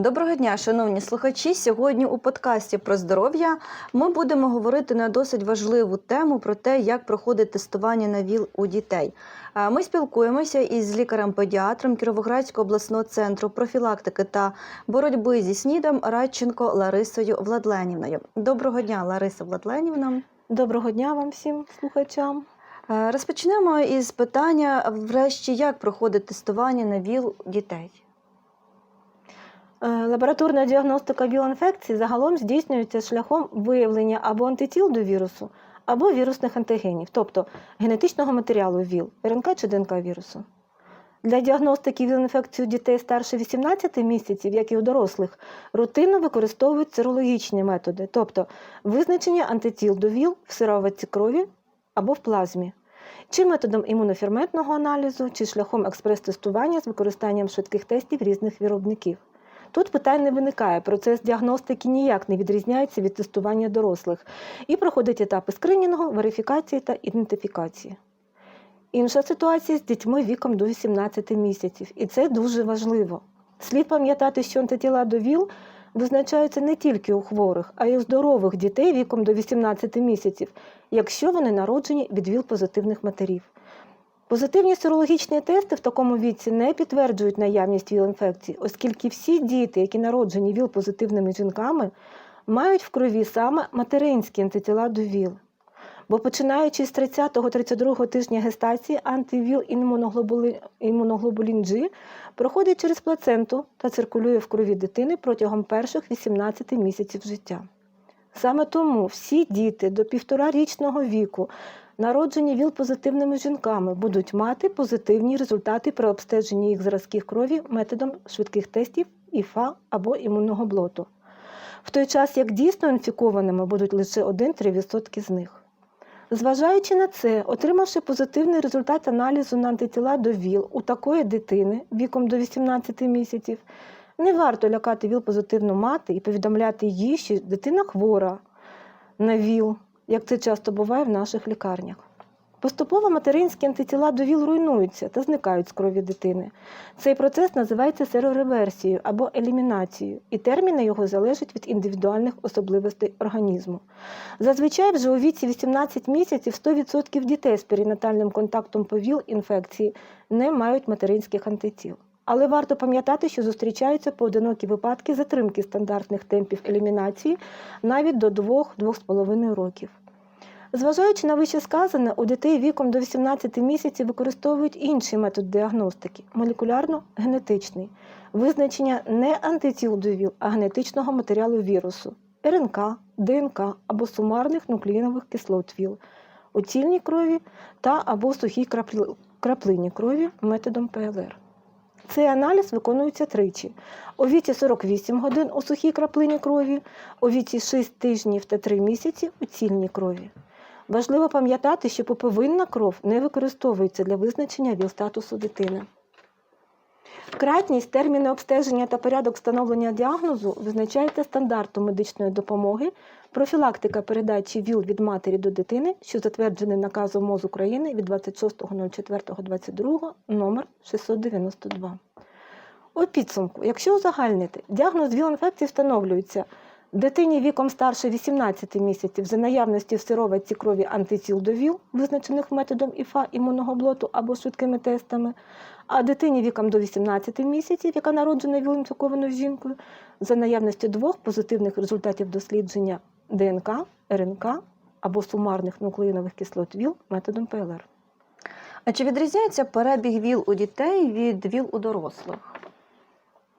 Доброго дня, шановні слухачі. Сьогодні у подкасті про здоров'я ми будемо говорити на досить важливу тему про те, як проходить тестування на ВІЛ у дітей. Е, Ми спілкуємося із лікарем-педіатром Кіровоградського обласного центру профілактики та боротьби зі СНІДом Радченко Ларисою Владленівною. Доброго дня, Лариса Владленівна. Доброго дня вам всім слухачам. Е, Розпочнемо із питання, врешті, як проходить тестування на ВІЛ у дітей. Е, Лабораторна діагностика ВІЛ-інфекції загалом здійснюється шляхом виявлення або антитіл до вірусу, або вірусних антигенів, тобто генетичного матеріалу ВІЛ, РНК чи ДНК вірусу. Для діагностики ВІЛ-інфекції у дітей старше 18 місяців, як і у дорослих, рутинно використовують серологічні методи, тобто визначення антитіл до ВІЛ в сироватці крові або в плазмі, чи методом імуноферментного аналізу, чи шляхом експрес-тестування з використанням швидких тестів різних виробників. Тут питань не виникає, процес діагностики ніяк не відрізняється від тестування дорослих і проходить етапи скринінгу, верифікації та ідентифікації. Інша ситуація з дітьми віком до 18 місяців, і це дуже важливо. Слід пам'ятати, що антитіла до ВІЛ визначаються не тільки у хворих, а й у здорових дітей віком до 18 місяців, якщо вони народжені від ВІЛ-позитивних матерів. Позитивні серологічні тести в такому віці не підтверджують наявність ВІЛ-інфекції, оскільки всі діти, які народжені ВІЛ-позитивними жінками, мають в крові саме материнські антитіла до ВІЛ. Бо починаючи з 30-32 тижня гестації антивіл імуноглобулін, G проходить через плаценту та циркулює в крові дитини протягом перших 18 місяців життя. Саме тому всі діти до півторарічного віку, народжені ВІЛ-позитивними жінками, будуть мати позитивні результати при обстеженні їх зразків крові методом швидких тестів ІФА або імунного блоту. В той час як дійсно інфікованими будуть лише 1-3% з них. Зважаючи на це, отримавши позитивний результат аналізу на антитіла до ВІЛ у такої дитини віком до 18 місяців, не варто лякати ВІЛ-позитивну мати і повідомляти їй, що дитина хвора на ВІЛ, як це часто буває в наших лікарнях. Поступово материнські антитіла до ВІЛ руйнуються та зникають з крові дитини. Цей процес називається серореверсією або елімінацією, і терміни його залежать від індивідуальних особливостей організму. Зазвичай вже у віці 18 місяців 100% дітей з перинатальним контактом по ВІЛ-інфекції не мають материнських антитіл. Але варто пам'ятати, що зустрічаються поодинокі випадки затримки стандартних темпів елімінації навіть до 2-2,5 років. Зважаючи на вище сказане, у дітей віком до 18 місяців використовують інший метод діагностики молекулярно-генетичний, визначення не антитіл до ВІЛ, а генетичного матеріалу вірусу РНК, ДНК або сумарних нуклеїнових кислот ВІЛ у цільній крові та або сухій крапли- краплині крові методом ПЛР. Цей аналіз виконується тричі: у віці 48 годин у сухій краплині крові, у віці 6 тижнів та 3 місяці у цільній крові. Важливо пам'ятати, що поповинна кров не використовується для визначення ВІЛ-статусу дитини. Кратність, терміни обстеження та порядок встановлення діагнозу визначається стандартом медичної допомоги, профілактика передачі ВІЛ від матері до дитини, що затверджений наказом МОЗ України від 26.04.22 номер 692. У підсумку, якщо узагальнити, діагноз ВІЛ-інфекції встановлюється дитині віком старше 18 місяців за наявності в сироватці крові антитіл до ВІЛ, визначених методом ІФА імунного блоту або швидкими тестами, а дитині віком до 18 місяців, яка народжена ВІЛ-інфікованою жінкою, за наявності двох позитивних результатів дослідження ДНК, РНК або сумарних нуклеїнових кислот ВІЛ методом ПЛР. А чи відрізняється перебіг ВІЛ у дітей від ВІЛ у дорослих?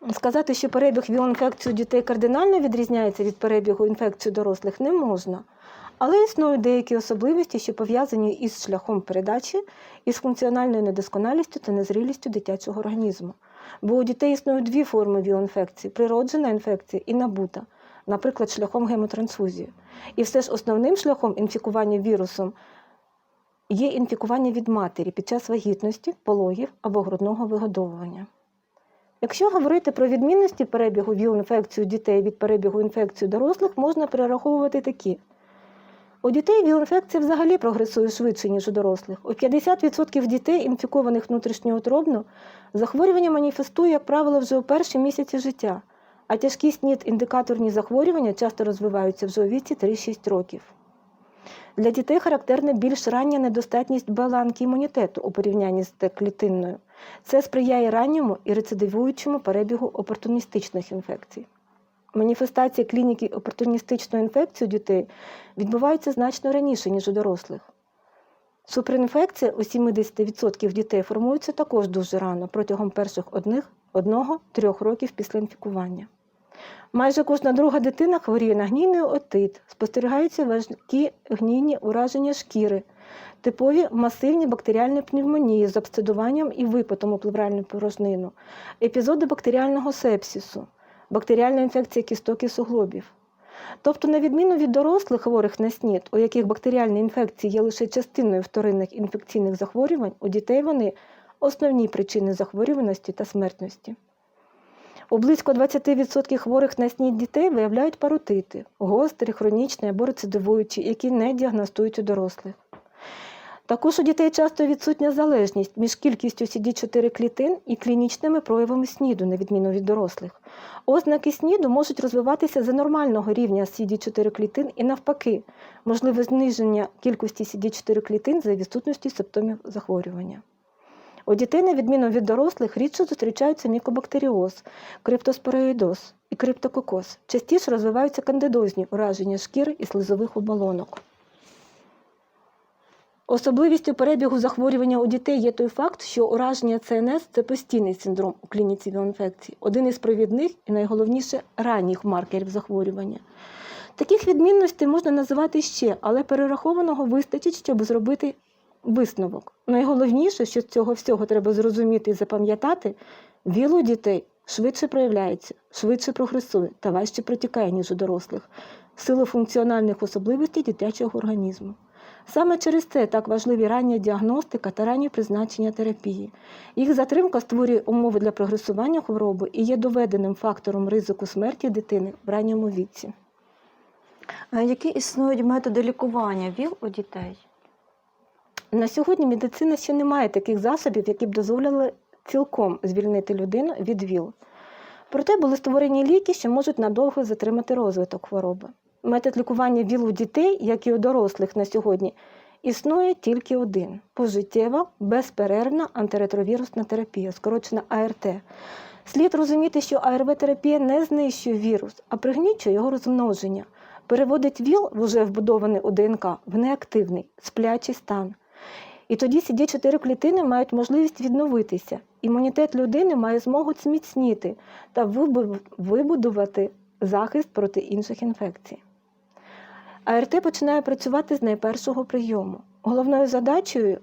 Сказати, що перебіг ВІЛ-інфекції у дітей кардинально відрізняється від перебігу інфекції дорослих, не можна. Але існують деякі особливості, що пов'язані із шляхом передачі, із функціональною недосконалістю та незрілістю дитячого організму. Бо у дітей існують дві форми ВІЛ-інфекції природжена інфекція і набута, наприклад, шляхом гемотрансфузії. І все ж основним шляхом інфікування вірусом є інфікування від матері під час вагітності, пологів або грудного вигодовування. Якщо говорити про відмінності перебігу ВІЛ-інфекції у дітей від перебігу інфекції дорослих, можна перераховувати такі. У дітей ВІЛ-інфекція взагалі прогресує швидше, ніж у дорослих. У 50% дітей, інфікованих внутрішньоутробно, захворювання маніфестує, як правило, вже у перші місяці життя, а тяжкі снід індикаторні захворювання часто розвиваються вже у віці 3-6 років. Для дітей характерна більш рання недостатність баланки імунітету у порівнянні з Т-клітинною. Це сприяє ранньому і рецидивуючому перебігу опортуністичних інфекцій. Маніфестації клініки опортуністичної інфекції у дітей відбуваються значно раніше, ніж у дорослих. Суперінфекція у 70% дітей формується також дуже рано, протягом перших одного-трьох років після інфікування. Майже кожна друга дитина хворіє на гнійний отит, спостерігаються важкі гнійні ураження шкіри, типові масивні бактеріальні пневмонії з обстидуванням і випитом у плевральну порожнину, епізоди бактеріального сепсису, бактеріальна інфекція кісток і суглобів. Тобто, на відміну від дорослих хворих на СНІД, у яких бактеріальні інфекції є лише частиною вторинних інфекційних захворювань, у дітей вони основні причини захворюваності та смертності. У близько 20% хворих на СНІД дітей виявляють паротити, гострі, хронічні або рецидивуючі, які не діагностують у дорослих. Також у дітей часто відсутня залежність між кількістю CD4 клітин і клінічними проявами СНІДу, на відміну від дорослих. Ознаки СНІДу можуть розвиватися за нормального рівня CD4 клітин і навпаки, можливе зниження кількості CD4 клітин за відсутності симптомів захворювання. У дітей, на відміну від дорослих, рідше зустрічаються мікобактеріоз, криптоспореїдоз і криптококоз. Частіше розвиваються кандидозні ураження шкіри і слизових оболонок. Особливістю перебігу захворювання у дітей є той факт, що ураження ЦНС це постійний синдром у клініці віл-інфекції, один із провідних і найголовніше ранніх маркерів захворювання. Таких відмінностей можна називати ще, але перерахованого вистачить, щоб зробити висновок. Найголовніше, що з цього всього треба зрозуміти і запам'ятати, ВІЛ у дітей швидше проявляється, швидше прогресує та важче протікає, ніж у дорослих, в силу функціональних особливостей дитячого організму. Саме через це так важливі рання діагностика та раннє призначення терапії. Їх затримка створює умови для прогресування хвороби і є доведеним фактором ризику смерті дитини в ранньому віці. Які існують методи лікування ВІЛ у дітей? На сьогодні медицина ще не має таких засобів, які б дозволили цілком звільнити людину від ВІЛ. Проте були створені ліки, що можуть надовго затримати розвиток хвороби. Метод лікування ВІЛ у дітей, як і у дорослих на сьогодні, існує тільки один пожиттєва, безперервна антиретровірусна терапія, скорочена АРТ. Слід розуміти, що АРВ-терапія не знищує вірус, а пригнічує його розмноження, переводить ВІЛ в уже вбудований у ДНК в неактивний, сплячий стан. І тоді CD4 клітини мають можливість відновитися. Імунітет людини має змогу зміцніти та вибудувати захист проти інших інфекцій. АРТ починає працювати з найпершого прийому. Головною задачею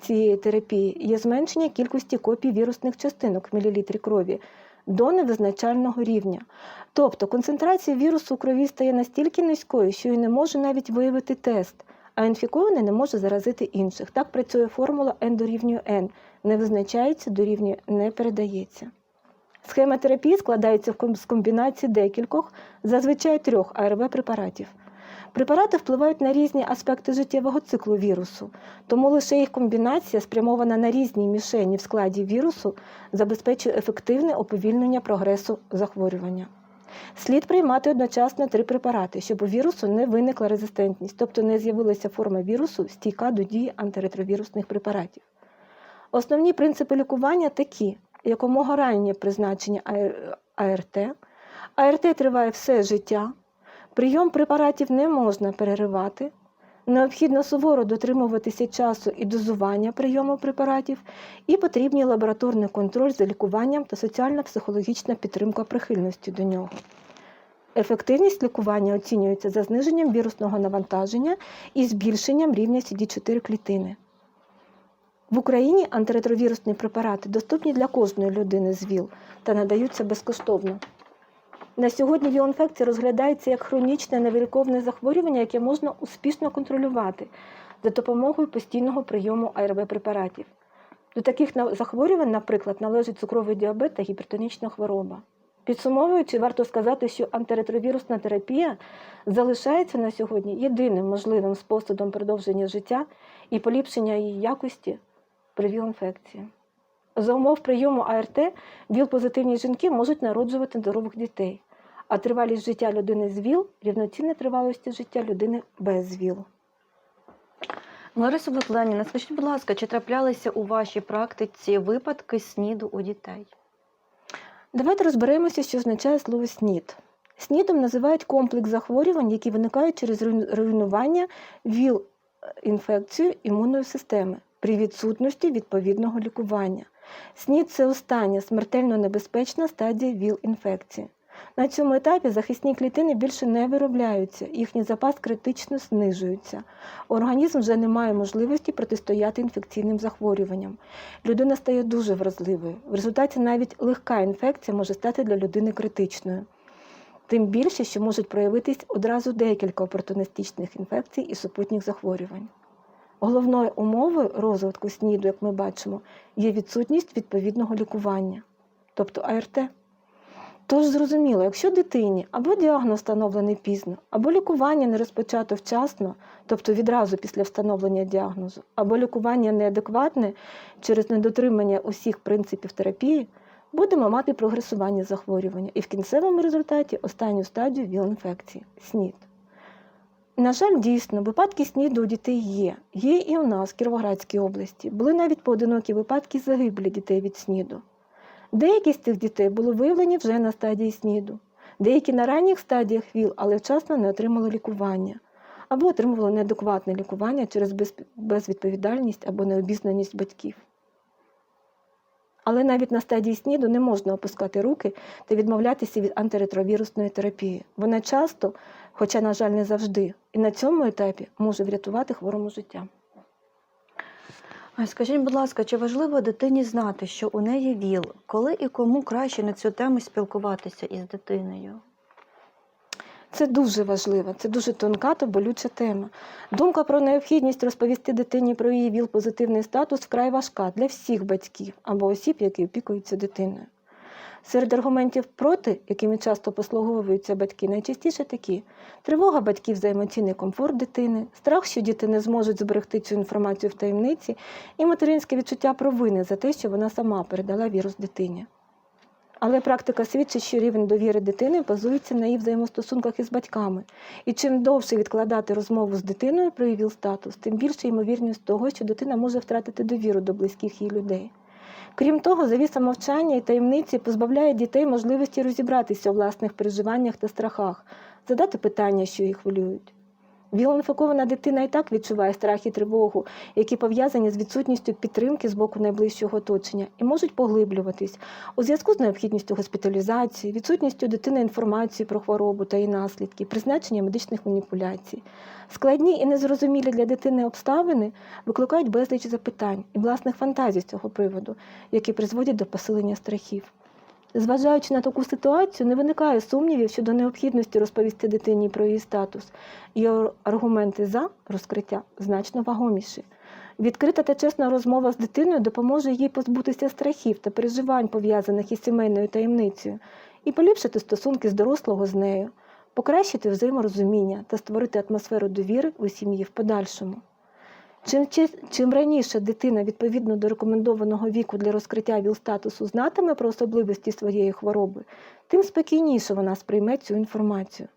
цієї терапії є зменшення кількості копій вірусних частинок в мілілітрі крові до невизначального рівня. Тобто концентрація вірусу у крові стає настільки низькою, що й не може навіть виявити тест, а інфікований не може заразити інших. Так працює формула N дорівнює N. Не визначається, дорівнює не передається. Схема терапії складається з комбінації декількох, зазвичай трьох АРВ-препаратів. Препарати впливають на різні аспекти життєвого циклу вірусу, тому лише їх комбінація, спрямована на різні мішені в складі вірусу, забезпечує ефективне уповільнення прогресу захворювання. Слід приймати одночасно три препарати, щоб у вірусу не виникла резистентність, тобто не з'явилася форма вірусу, стійка до дії антиретровірусних препаратів. Основні принципи лікування такі: якомога раннє призначення АР- АРТ. АРТ триває все життя. Прийом препаратів не можна переривати. Необхідно суворо дотримуватися часу і дозування прийому препаратів, і потрібний лабораторний контроль за лікуванням та соціально-психологічна підтримка прихильності до нього. Ефективність лікування оцінюється за зниженням вірусного навантаження і збільшенням рівня CD4 клітини. В Україні антиретровірусні препарати доступні для кожної людини з ВІЛ та надаються безкоштовно. На сьогодні ВІЛ-інфекція розглядається як хронічне невиліковне захворювання, яке можна успішно контролювати за допомогою постійного прийому АРВ-препаратів. До таких захворювань, наприклад, належить цукровий діабет та гіпертонічна хвороба. Підсумовуючи, варто сказати, що антиретровірусна терапія залишається на сьогодні єдиним можливим способом продовження життя і поліпшення її якості при ВІЛ-інфекції. За умов прийому АРТ ВІЛ-позитивні жінки можуть народжувати здорових дітей. а тривалість життя людини з ВІЛ рівноцінна тривалості життя людини без ВІЛ. Лариса Бетленіна, скажіть, будь ласка, чи траплялися у вашій практиці випадки СНІДу у дітей? Давайте розберемося, що означає слово СНІД. СНІДом називають комплекс захворювань, які виникають через руйнування ВІЛ-інфекції імунної системи при відсутності відповідного лікування. СНІД це остання смертельно небезпечна стадія ВІЛ-інфекції. На цьому етапі захисні клітини більше не виробляються, їхній запас критично знижується. Організм вже не має можливості протистояти інфекційним захворюванням. Людина стає дуже вразливою. В результаті навіть легка інфекція може стати для людини критичною. Тим більше, що можуть проявитись одразу декілька опортунистичних інфекцій і супутніх захворювань. Головною умовою розвитку СНІДу, як ми бачимо, є відсутність відповідного лікування, тобто АРТ. Тож зрозуміло, якщо дитині або діагноз встановлений пізно, або лікування не розпочато вчасно, тобто відразу після встановлення діагнозу, або лікування неадекватне через недотримання усіх принципів терапії, будемо мати прогресування захворювання і в кінцевому результаті останню стадію ВІЛ-інфекції СНІД. На жаль, дійсно, випадки СНІДу у дітей є. Є і у нас в Кіровоградській області. Були навіть поодинокі випадки загибелі дітей від СНІДу. Деякі з цих дітей були виявлені вже на стадії СНІДу, деякі на ранніх стадіях ВІЛ, але вчасно не отримали лікування, або отримували неадекватне лікування через безвідповідальність або необізнаність батьків. Але навіть на стадії СНІДу не можна опускати руки та відмовлятися від антиретровірусної терапії. Вона часто, хоча, на жаль, не завжди, і на цьому етапі може врятувати хворому життя. Скажіть, будь ласка, чи важливо дитині знати, що у неї ВІЛ? Коли і кому краще на цю тему спілкуватися із дитиною? Це дуже важливо, це дуже тонка та болюча тема. Думка про необхідність розповісти дитині про її ВІЛ-позитивний статус вкрай важка для всіх батьків або осіб, які опікуються дитиною. Серед аргументів проти, якими часто послуговуються батьки, найчастіше такі: тривога батьків за емоційний комфорт дитини, страх, що діти не зможуть зберегти цю інформацію в таємниці, і материнське відчуття провини за те, що вона сама передала вірус дитині. Але практика свідчить, що рівень довіри дитини базується на її взаємостосунках із батьками. І чим довше відкладати розмову з дитиною про її ВІЛ-статус, тим більша ймовірність того, що дитина може втратити довіру до близьких їй людей. Крім того, завіса мовчання і таємниці позбавляє дітей можливості розібратися у власних переживаннях та страхах, задати питання, що їх хвилюють. Віл-інфікована дитина і так відчуває страх і тривогу, які пов'язані з відсутністю підтримки з боку найближчого оточення, і можуть поглиблюватись у зв'язку з необхідністю госпіталізації, відсутністю дитини інформації про хворобу та її наслідки, призначення медичних маніпуляцій. Складні і незрозумілі для дитини обставини викликають безліч запитань і власних фантазій з цього приводу, які призводять до посилення страхів. Зважаючи на таку ситуацію, не виникає сумнівів щодо необхідності розповісти дитині про її статус, і аргументи за розкриття значно вагоміші. Відкрита та чесна розмова з дитиною допоможе їй позбутися страхів та переживань, пов'язаних із сімейною таємницею, і поліпшити стосунки з дорослого з нею, покращити взаєморозуміння та створити атмосферу довіри у сім'ї в подальшому. Чим, чим раніше дитина відповідно до рекомендованого віку для розкриття ВІЛ-статусу знатиме про особливості своєї хвороби, тим спокійніше вона сприйме цю інформацію.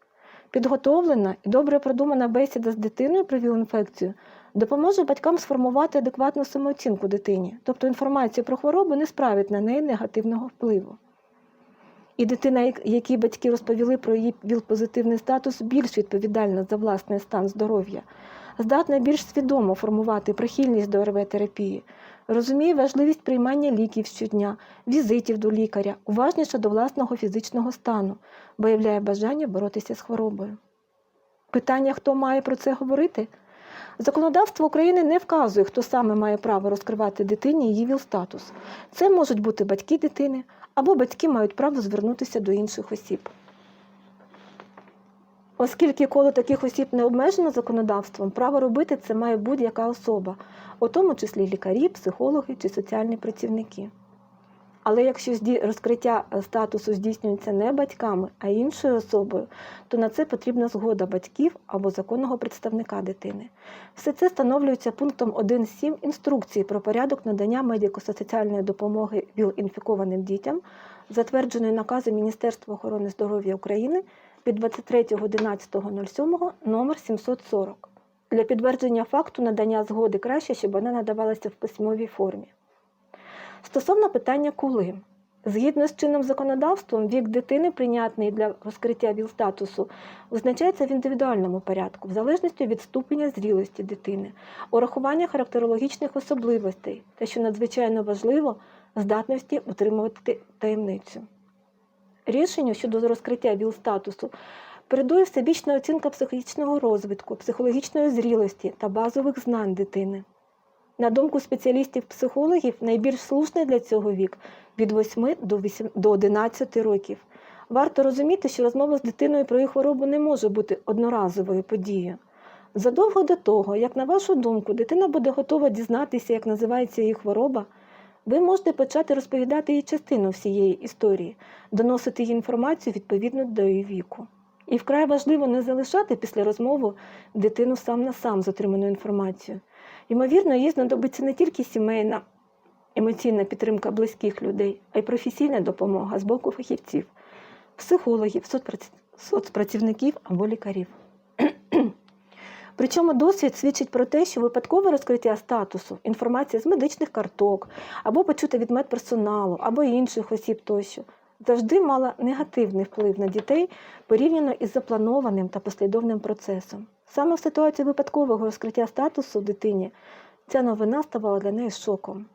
Підготовлена і добре продумана бесіда з дитиною про ВІЛ-інфекцію допоможе батькам сформувати адекватну самооцінку дитині, тобто інформація про хворобу не справить на неї негативного впливу. І дитина, як- якій батьки розповіли про її ВІЛ-позитивний статус, більш відповідальна за власний стан здоров'я, здатна більш свідомо формувати прихильність до РВ-терапії, розуміє важливість приймання ліків щодня, візитів до лікаря, уважніша до власного фізичного стану, виявляє бажання боротися з хворобою. Питання, хто має про це говорити? Законодавство України не вказує, хто саме має право розкривати дитині її ВІЛ-статус. Це можуть бути батьки дитини, або батьки мають право звернутися до інших осіб. Оскільки коло таких осіб не обмежено законодавством, право робити це має будь-яка особа, у тому числі лікарі, психологи чи соціальні працівники. Але якщо розкриття е, статусу здійснюється не батьками, а іншою особою, то на це потрібна згода батьків або законного представника дитини. Все це встановлюється пунктом 1.7 інструкції про порядок надання медико-соціальної допомоги ВІЛ-інфікованим дітям, затвердженої наказом Міністерства охорони здоров'я України від 23.11.07 номер 740. Для підтвердження факту надання згоди краще, щоб вона надавалася в письмовій формі. Стосовно питання коли. Згідно з чинним законодавством, вік дитини, прийнятний для розкриття ВІЛ-статусу, визначається в індивідуальному порядку, в залежності від ступеня зрілості дитини, урахування характерологічних особливостей та, що надзвичайно важливо, здатності утримувати таємницю. Рішенню щодо розкриття ВІЛ-статусу передує всебічна оцінка психологічного розвитку, психологічної зрілості та базових знань дитини. На думку спеціалістів-психологів, найбільш слушний для цього вік від 8 до 8 до 11 років. Варто розуміти, що розмова з дитиною про її хворобу не може бути одноразовою подією. Задовго до того, як, на вашу думку, дитина буде готова дізнатися, як називається її хвороба, ви можете почати розповідати їй частину всієї історії, доносити їй інформацію відповідно до її віку. І вкрай важливо не залишати після розмови дитину сам на сам з отриманою інформацією. Ймовірно, їй знадобиться не тільки сімейна емоційна підтримка близьких людей, а й професійна допомога з боку фахівців, психологів, соцпраці- соцпрацівників або лікарів. Причому досвід свідчить про те, що випадкове розкриття статусу, інформація з медичних карток, або почута від медперсоналу, або інших осіб тощо, завжди мала негативний вплив на дітей порівняно із запланованим та послідовним процесом. Саме в ситуації випадкового розкриття статусу дитині ця новина ставала для неї шоком.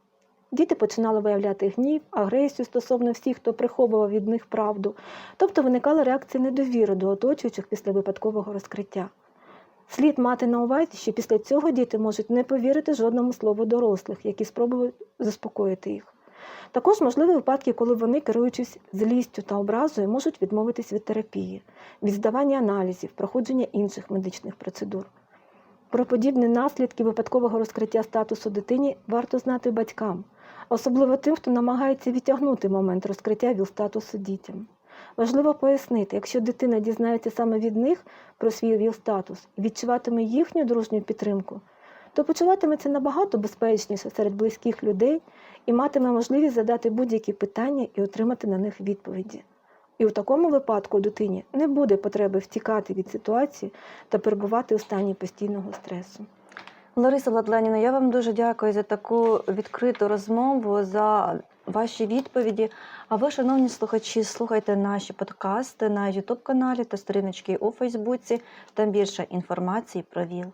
Діти починали виявляти гнів, агресію стосовно всіх, хто приховував від них правду, тобто виникала реакція недовіри до оточуючих після випадкового розкриття. Слід мати на увазі, що після цього діти можуть не повірити жодному слову дорослих, які спробують заспокоїти їх. Також можливі випадки, коли вони, керуючись злістю та образою, можуть відмовитись від терапії, від здавання аналізів, проходження інших медичних процедур. Про подібні наслідки випадкового розкриття статусу дитині варто знати батькам, особливо тим, хто намагається відтягнути момент розкриття ВІЛ-статусу дітям. Важливо пояснити, якщо дитина дізнається саме від них про свій ВІЛ-статус і відчуватиме їхню дружню підтримку, то почуватиметься набагато безпечніше серед близьких людей і матиме можливість задати будь-які питання і отримати на них відповіді. І у такому випадку дитині не буде потреби втікати від ситуації та перебувати у стані постійного стресу. Лариса Владленівна, я вам дуже дякую за таку відкриту розмову, за ваші відповіді. А ви, шановні слухачі, слухайте наші подкасти на YouTube каналі та сторіночки у Фейсбуці. Там більше інформації про ВІЛ.